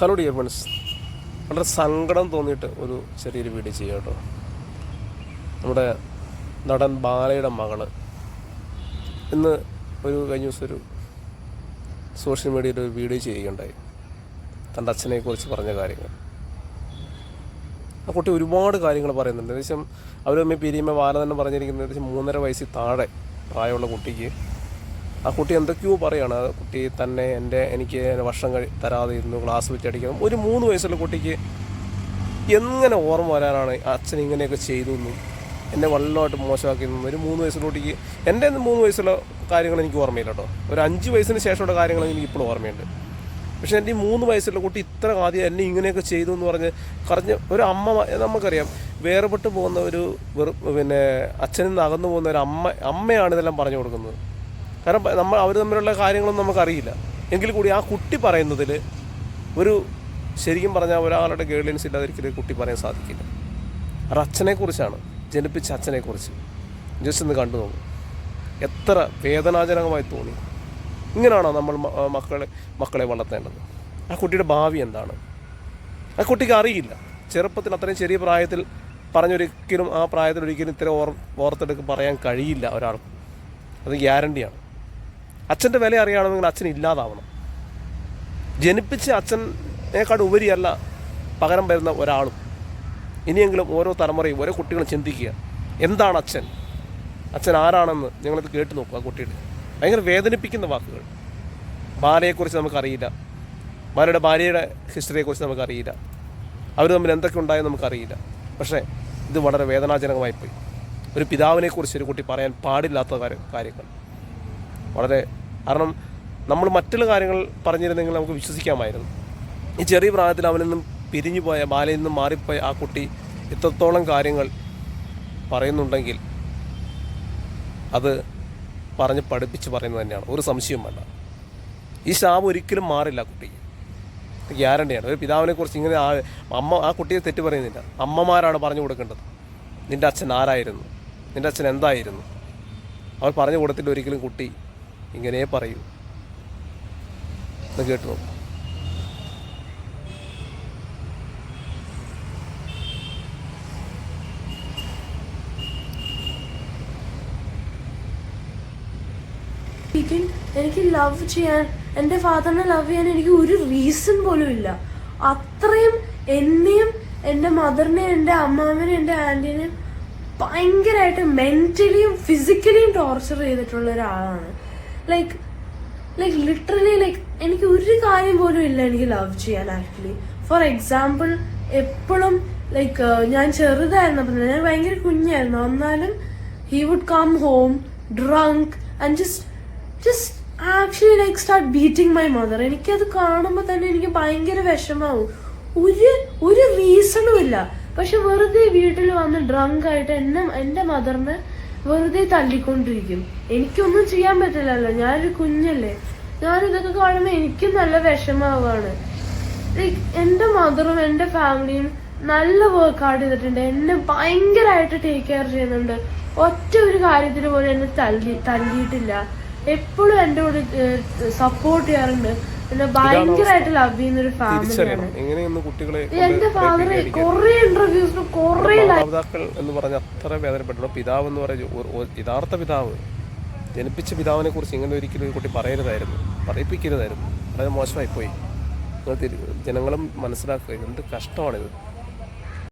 Hello dear friends. വളരെ സങ്കടം തോന്നിയിട്ട് ഒരു ചെറിയൊരു വീഡിയോ ചെയ്യാം കേട്ടോ. നമ്മുടെ നടൻ ബാലയുടെ മകൾ. ഇന്ന് ഒരു കഴിഞ്ഞ ദിവസം ഒരു സോഷ്യൽ മീഡിയയിൽ ഒരു വീഡിയോ ചെയ്യുകയുണ്ടായി. തന്റെ അച്ഛനെക്കുറിച്ച് പറഞ്ഞ കാര്യങ്ങൾ. ആ കുട്ടി ഒരുപാട് കാര്യങ്ങൾ പറയുന്നുണ്ട്. ഏകദേശം അവർ തമ്മിൽ പിരിയുമ്പോൾ ബാല തന്നെ പറഞ്ഞിരിക്കുന്നത് ഏകദേശം മൂന്നര വയസ്സിൽ താഴെ പ്രായമുള്ള കുട്ടിക്ക് ആ കുട്ടി എന്തൊക്കെയോ പറയാണ്. ആ കുട്ടി തന്നെ എന്റെ എനിക്ക് വർഷം കഴി തരാതെ ഇരുന്നു ക്ലാസ് വെച്ച് അടിക്കണം. ഒരു മൂന്ന് വയസ്സുള്ള കുട്ടിക്ക് എങ്ങനെ ഓർമ്മ വരാനാണ് അച്ഛൻ ഇങ്ങനെയൊക്കെ ചെയ്തു എന്നും എന്നെ വല്ലതായിട്ട് മോശമാക്കി നിന്നു ഒരു മൂന്ന് വയസ്സുള്ള കുട്ടിക്ക് എന്റെ മൂന്ന് വയസ്സുള്ള കാര്യങ്ങൾ എനിക്ക് ഓർമ്മയില്ല കേട്ടോ. ഒരു അഞ്ച് വയസ്സിന് ശേഷമുള്ള കാര്യങ്ങൾ എനിക്ക് ഇപ്പോഴും ഓർമ്മയുണ്ട്. പക്ഷെ എന്റെ ഈ മൂന്ന് വയസ്സുള്ള കുട്ടി ഇത്ര ആദ്യം എന്നെ ഇങ്ങനെയൊക്കെ ചെയ്തു എന്ന് പറഞ്ഞ് കറഞ്ഞ് ഒരു അമ്മ നമുക്കറിയാം വേർപെട്ട് പോകുന്ന ഒരു വെറു പിന്നെ അച്ഛനിൽ നിന്ന് അകന്നു പോകുന്ന ഒരു അമ്മ അമ്മയാണ് ഇതെല്ലാം പറഞ്ഞു കൊടുക്കുന്നത്. കാരണം നമ്മൾ അവർ തമ്മിലുള്ള കാര്യങ്ങളൊന്നും നമുക്കറിയില്ല. എങ്കിൽ കൂടി ആ കുട്ടി പറയുന്നതിൽ ഒരു ശരിക്കും പറഞ്ഞാൽ ഒരാളുടെ ഗൈഡൻസ് ഇല്ലാതിരിക്കലും കുട്ടി പറയാൻ സാധിക്കില്ല. അത് അച്ഛനെക്കുറിച്ചാണ് ജനിപ്പിച്ച അച്ഛനെക്കുറിച്ച്. ജസ്റ്റ് ഒന്ന് കണ്ടു നോക്കും. എത്ര വേദനാജനകമായി തോന്നി. ഇങ്ങനെയാണോ നമ്മൾ മക്കളെ മക്കളെ വളർത്തേണ്ടത്. ആ കുട്ടിയുടെ ഭാവി എന്താണ്? ആ കുട്ടിക്ക് അറിയില്ല. ചെറുപ്പത്തിൽ അത്രയും ചെറിയ പ്രായത്തിൽ പറഞ്ഞൊരിക്കലും ആ പ്രായത്തിൽ ഒരിക്കലും ഇത്ര ഓർ ഓർത്തെടുക്ക് പറയാൻ കഴിയില്ല ഒരാൾക്ക്. അത് ഗ്യാരണ്ടിയാണ്. അച്ഛന്റെ വില അറിയണമെങ്കിൽ അച്ഛൻ ഇല്ലാതാവണം. ജനിപ്പിച്ച അച്ഛനേക്കാൾ ഉപരിയല്ല പകരം വരുന്ന ഒരാളും. ഇനിയെങ്കിലും ഓരോ തലമുറയും ഓരോ കുട്ടികളും ചിന്തിക്കുക എന്താണ് അച്ഛൻ? അച്ഛൻ ആരാണെന്ന് ഞങ്ങളത് കേട്ട് നോക്കുക ആ കുട്ടിയുടെ. ഭയങ്കര വേദനിപ്പിക്കുന്ന വാക്കുകൾ. ബാലയെക്കുറിച്ച് നമുക്കറിയില്ല. ബാലയുടെ ഭാര്യയുടെ ഹിസ്റ്ററിയെക്കുറിച്ച് നമുക്കറിയില്ല. അവർ തമ്മിൽ എന്തൊക്കെ ഉണ്ടായെന്ന് നമുക്കറിയില്ല. പക്ഷേ ഇത് വളരെ വേദനാജനകമായി പോയി. ഒരു പിതാവിനെക്കുറിച്ച് ഒരു കുട്ടി പറയാൻ പാടില്ലാത്ത കാര്യങ്ങൾ. വളരെ കാരണം നമ്മൾ മറ്റുള്ള കാര്യങ്ങൾ പറഞ്ഞിരുന്നെങ്കിൽ നമുക്ക് വിശ്വസിക്കാമായിരുന്നു. ഈ ചെറിയ പ്രായത്തിൽ അവനിൽ നിന്നും പിരിഞ്ഞു പോയ ബാലയിൽ നിന്നും മാറിപ്പോയ ആ കുട്ടി ഇത്രത്തോളം കാര്യങ്ങൾ പറയുന്നുണ്ടെങ്കിൽ അത് പറഞ്ഞ് പഠിപ്പിച്ച് പറയുന്നത് തന്നെയാണ്. ഒരു സംശയവും വേണ്ട. ഈ ശാപം ഒരിക്കലും മാറില്ല കുട്ടി. കുട്ടിക്ക് ഗ്യാരണ്ടിയാണ് ഒരു പിതാവിനെക്കുറിച്ച് ഇങ്ങനെ ആ അമ്മ ആ കുട്ടിയെ തെറ്റ് പറയുന്നില്ല. അമ്മമാരാണ് പറഞ്ഞു കൊടുക്കേണ്ടത്. നിന്റെ അച്ഛൻ ആരായിരുന്നു? നിന്റെ അച്ഛൻ എന്തായിരുന്നു? അവർ പറഞ്ഞു കൊടുത്തിട്ട് ഒരിക്കലും കുട്ടി ഇങ്ങനെ പറയൂ. കേട്ടു. നോക്കും എനിക്ക് ലവ് ചെയ്യാൻ എന്റെ ഫാദറിനെ ലവ് ചെയ്യാൻ എനിക്ക് ഒരു റീസൺ പോലും ഇല്ല. അത്രയും എന്നെയും എന്റെ മദറിനെയും എന്റെ അമ്മാമ്മനെയും എന്റെ ആന്റീനെയും ഭയങ്കരമായിട്ട് മെന്റലിയും ഫിസിക്കലിയും ടോർച്ചർ ചെയ്തിട്ടുള്ള ഒരാളാണ്. ലൈക്ക് ലൈക്ക് ലിറ്ററലി ലൈക്ക് എനിക്ക് ഒരു കാര്യം പോലും ഇല്ല എനിക്ക് ലവ് ചെയ്യാൻ ആക്ച്വലി ഫോർ എക്സാമ്പിൾ എപ്പോഴും ലൈക്ക് ഞാൻ ചെറുതായിരുന്നപ്പോൾ തന്നെ, ഞാൻ ഭയങ്കര കുഞ്ഞായിരുന്നു. എന്നാലും he would come home drunk and just just actually like start beating my mother എനിക്കത് കാണുമ്പോൾ തന്നെ എനിക്ക് ഭയങ്കര വിഷമാവും. ഒരു ഒരു റീസണും ഇല്ല. പക്ഷെ വെറുതെ വീട്ടിൽ വന്ന് ഡ്രങ്ക് ആയിട്ട് എന്നെ എന്റെ മദറിനെ വെറുതെ തല്ലിക്കൊണ്ടിരിക്കും. എനിക്കൊന്നും ചെയ്യാൻ പറ്റില്ലല്ലോ. ഞാനൊരു കുഞ്ഞല്ലേ. ഞാനിതൊക്കെ കാണുമ്പോൾ എനിക്കും നല്ല വിഷമാവാണ് ലൈക്ക് എന്റെ മദറും എന്റെ ഫാമിലിയും നല്ല വർക്ക് ഔട്ട് ചെയ്തിട്ടുണ്ട്. എന്നെ ഭയങ്കരമായിട്ട് ടേക്ക് കെയർ ചെയ്യുന്നുണ്ട്. ഒറ്റ ഒരു കാര്യത്തിന് പോലും എന്നെ തല്ലി തല്ലിയിട്ടില്ല. എപ്പോഴും എന്റെ കൂടെ സപ്പോർട്ട് ചെയ്യാറുണ്ട്. എന്നെ ഭയങ്കരമായിട്ട് ലവ് ചെയ്യുന്ന ഒരു ഫാമിലിയാണ് എന്റെ ഫാദർ കൊറേ ഇന്റർവ്യൂസിന് കൊറേ മാതാപിതാക്കൾ എന്ന് പറഞ്ഞ അത്ര വേദനപ്പെട്ടു. പിതാവ് എന്ന് പറയുന്ന യഥാർത്ഥ പിതാവ് ജനിപ്പിച്ച പിതാവിനെ കുറിച്ച് ഇങ്ങനെ ഒരിക്കലും ഒരു കുട്ടി പറയരുതായിരുന്നു. പറയിപ്പിക്കരുതായിരുന്നു. വളരെ മോശമായിപ്പോയി. നിങ്ങൾ ജനങ്ങളും മനസ്സിലാക്കുക എന്ത് കഷ്ടമാണിത്.